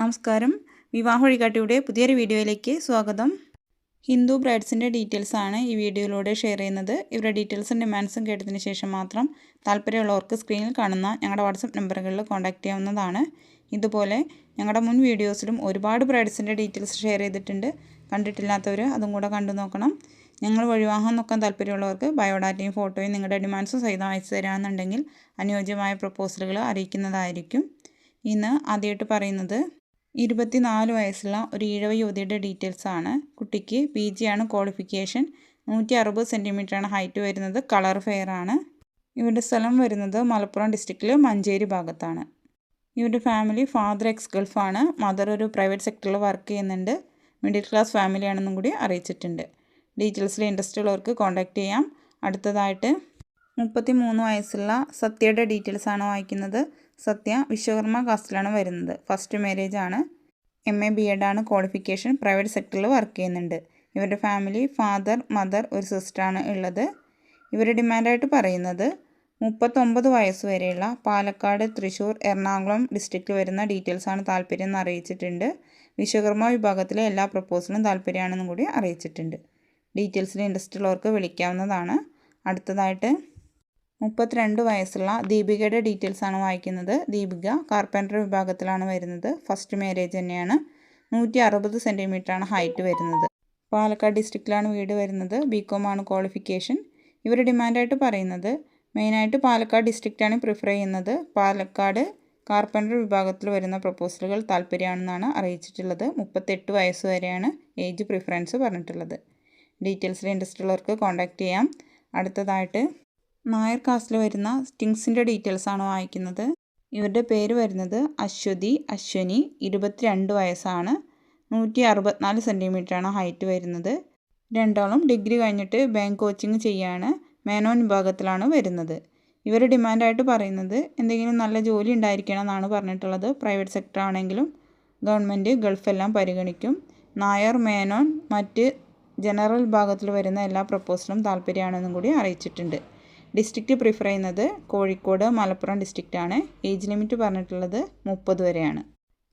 നമസ്കാരം. വിവാഹ വഴികാട്ടിയുടെ പുതിയൊരു വീഡിയോയിലേക്ക് സ്വാഗതം. ഹിന്ദു ബ്രൈഡ്സിന്റെ ഡീറ്റെയിൽസ് ആണ് ഈ വീഡിയോയിലൂടെ ഷെയർ ചെയ്യുന്നത്. ഇവരുടെ ഡീറ്റെയിൽസും ഡിമാൻഡ്സും കേട്ടതിന് ശേഷം മാത്രം താല്പര്യമുള്ളവർക്ക് സ്ക്രീനിൽ കാണുന്ന ഞങ്ങളുടെ വാട്സപ്പ് നമ്പറുകളിൽ കോൺടാക്റ്റ് ചെയ്യാവുന്നതാണ്. ഇതുപോലെ ഞങ്ങളുടെ മുൻ വീഡിയോസിലും ഒരുപാട് ബ്രൈഡ്സിന്റെ ഡീറ്റെയിൽസ് ഷെയർ ചെയ്തിട്ടുണ്ട്. കണ്ടിട്ടില്ലാത്തവർ അതും കൂടെ കണ്ടു നോക്കണം. ഞങ്ങൾ വഴിവാഹം നോക്കാൻ താല്പര്യമുള്ളവർക്ക് ബയോഡാറ്റയും ഫോട്ടോയും നിങ്ങളുടെ ഡിമാൻഡ്സും സഹിതം അയച്ചു തരാമെന്നുണ്ടെങ്കിൽ അനുയോജ്യമായ പ്രപ്പോസലുകൾ അറിയിക്കുന്നതായിരിക്കും. ഇന്ന് ആദ്യമായിട്ട് പറയുന്നത് ഇരുപത്തിനാല് വയസ്സുള്ള ഒരു ഈഴവ യുവതിയുടെ ഡീറ്റെയിൽസ് ആണ്. കുട്ടിക്ക് പി ജി ആണ് ക്വാളിഫിക്കേഷൻ നൂറ്റി അറുപത് സെന്റിമീറ്ററാണ് ഹൈറ്റ് വരുന്നത്. കളർ ഫെയർ ആണ്. ഇവരുടെ സ്ഥലം വരുന്നത് മലപ്പുറം ഡിസ്ട്രിക്റ്റിൽ മഞ്ചേരി ഭാഗത്താണ്. ഇവരുടെ ഫാമിലി ഫാദർ എക്സ് ഗൾഫാണ് മദർ ഒരു പ്രൈവറ്റ് സെക്ടറിൽ വർക്ക് ചെയ്യുന്നുണ്ട്. മിഡിൽ ക്ലാസ് ഫാമിലി ആണെന്നും കൂടി അറിയിച്ചിട്ടുണ്ട്. ഡീറ്റെയിൽസിൽ ഇൻട്രസ്റ്റ് ഉള്ളവർക്ക് കോൺടാക്റ്റ് ചെയ്യാം. അടുത്തതായിട്ട് മുപ്പത്തി മൂന്ന് വയസ്സുള്ള സത്യയുടെ ഡീറ്റെയിൽസ് ആണ് വായിക്കുന്നത്. സത്യ വിശ്വകർമ്മ കാസ്റ്റിലാണ് വരുന്നത്. ഫസ്റ്റ് മാരേജ് ആണ്. എം എ ബി എഡ് ആണ്. ക്വാളിഫിക്കേഷൻ പ്രൈവറ്റ് സെക്ടറിൽ വർക്ക് ചെയ്യുന്നുണ്ട്. ഇവരുടെ ഫാമിലി ഫാദർ മദർ ഒരു സിസ്റ്ററാണ് ഉള്ളത്. ഇവരുടെ ഡിമാൻഡായിട്ട് പറയുന്നത് മുപ്പത്തൊമ്പത് വയസ്സ് വരെയുള്ള പാലക്കാട് തൃശ്ശൂർ എറണാകുളം ഡിസ്ട്രിക്റ്റിൽ വരുന്ന ഡീറ്റെയിൽസാണ് താല്പര്യം എന്ന് അറിയിച്ചിട്ടുണ്ട്. വിശ്വകർമ്മ വിഭാഗത്തിലെ എല്ലാ പ്രപ്പോസലും താല്പര്യമാണെന്നും കൂടി അറിയിച്ചിട്ടുണ്ട്. ഡീറ്റെയിൽസിൽ ഇൻട്രസ്റ്റ് ഉള്ളവർക്ക് വിളിക്കാവുന്നതാണ്. അടുത്തതായിട്ട് മുപ്പത്തിരണ്ട് വയസ്സുള്ള ദീപികയുടെ ഡീറ്റെയിൽസ് ആണ് വായിക്കുന്നത്. ദീപിക കാർപ്പന്റർ വിഭാഗത്തിലാണ് വരുന്നത്. ഫസ്റ്റ് മാരേജ് തന്നെയാണ്. നൂറ്റി അറുപത് ആണ് ഹൈറ്റ് വരുന്നത്. പാലക്കാട് ഡിസ്ട്രിക്റ്റിലാണ് വീട് വരുന്നത്. ബികോം ആണ് ക്വാളിഫിക്കേഷൻ ഇവർ ഡിമാൻഡായിട്ട് പറയുന്നത് മെയിനായിട്ട് പാലക്കാട് ഡിസ്ട്രിക്റ്റാണ് പ്രിഫർ ചെയ്യുന്നത്. പാലക്കാട് കാർപ്പന്റർ വിഭാഗത്തിൽ വരുന്ന പ്രപ്പോസലുകൾ താല്പര്യമാണെന്നാണ് അറിയിച്ചിട്ടുള്ളത്. മുപ്പത്തെട്ട് വയസ്സ് വരെയാണ് ഏജ് പ്രിഫറൻസ് പറഞ്ഞിട്ടുള്ളത്. ഡീറ്റെയിൽസിൽ ഇൻട്രസ്റ്റ് ഉള്ളവർക്ക് കോൺടാക്റ്റ് ചെയ്യാം. അടുത്തതായിട്ട് നായർ കാസ്റ്റിൽ വരുന്ന സ്റ്റിങ്സിന്റെ ആണ് വായിക്കുന്നത്. ഇവരുടെ പേര് വരുന്നത് അശ്വതി അശ്വനി ഇരുപത്തിരണ്ട് വയസ്സാണ്. നൂറ്റി അറുപത്തിനാല് സെന്റിമീറ്ററാണ് ഹൈറ്റ് വരുന്നത്. രണ്ടാളും ഡിഗ്രി കഴിഞ്ഞിട്ട് ബാങ്ക് കോച്ചിങ് ചെയ്യാണ്. മേനോൻ വിഭാഗത്തിലാണ് വരുന്നത്. ഇവർ ഡിമാൻഡായിട്ട് പറയുന്നത് എന്തെങ്കിലും നല്ല ജോലി ഉണ്ടായിരിക്കണം എന്നാണ് പറഞ്ഞിട്ടുള്ളത്. പ്രൈവറ്റ് സെക്ടർ ആണെങ്കിലും ഗവൺമെന്റ് ഗൾഫെല്ലാം പരിഗണിക്കും. നായർ മേനോൻ മറ്റ് ജനറൽ വിഭാഗത്തിൽ വരുന്ന എല്ലാ പ്രപ്പോസലും താല്പര്യമാണെന്നും കൂടി അറിയിച്ചിട്ടുണ്ട്. ഡിസ്ട്രിക്റ്റ് പ്രിഫർ ചെയ്യുന്നത് കോഴിക്കോട് മലപ്പുറം ഡിസ്ട്രിക്റ്റാണ്. ഏജ് ലിമിറ്റ് പറഞ്ഞിട്ടുള്ളത് മുപ്പത് വരെയാണ്.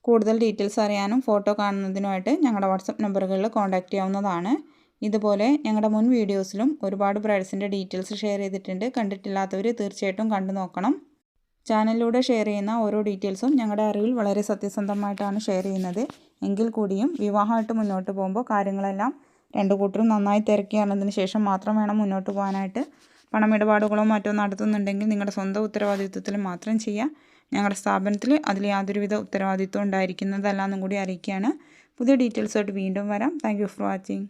കൂടുതൽ ഡീറ്റെയിൽസ് അറിയാനും ഫോട്ടോ കാണുന്നതിനുമായിട്ട് ഞങ്ങളുടെ വാട്സപ്പ് നമ്പറുകളിൽ കോൺടാക്റ്റ് ചെയ്യാവുന്നതാണ്. ഇതുപോലെ ഞങ്ങളുടെ മുൻ വീഡിയോസിലും ഒരുപാട് ബ്രൈഡ്സിന്റെ ഡീറ്റെയിൽസ് ഷെയർ ചെയ്തിട്ടുണ്ട്. കണ്ടിട്ടില്ലാത്തവർ തീർച്ചയായിട്ടും കണ്ടു നോക്കണം. ചാനലിലൂടെ ഷെയർ ചെയ്യുന്ന ഓരോ ഡീറ്റെയിൽസും ഞങ്ങളുടെ അറിവിൽ വളരെ സത്യസന്ധമായിട്ടാണ് ഷെയർ ചെയ്യുന്നത്. എങ്കിൽ കൂടിയും വിവാഹമായിട്ട് മുന്നോട്ട് പോകുമ്പോൾ കാര്യങ്ങളെല്ലാം രണ്ടു കൂട്ടരും നന്നായി തിരക്കി അറിഞ്ഞതിന് ശേഷം മാത്രം വേണം മുന്നോട്ട് പോകാനായിട്ട്. പണമിടപാടുകളോ മറ്റോ നടത്തുന്നുണ്ടെങ്കിൽ നിങ്ങളുടെ സ്വന്തം ഉത്തരവാദിത്വത്തിൽ മാത്രം ചെയ്യുക. ഞങ്ങളുടെ സ്ഥാപനത്തിൽ അതിൽ യാതൊരുവിധ ഉത്തരവാദിത്വം ഉണ്ടായിരിക്കുന്നതല്ല എന്നും കൂടി അറിയിക്കുകയാണ്. പുതിയ ഡീറ്റെയിൽസായിട്ട് വീണ്ടും വരാം. Thank for watching.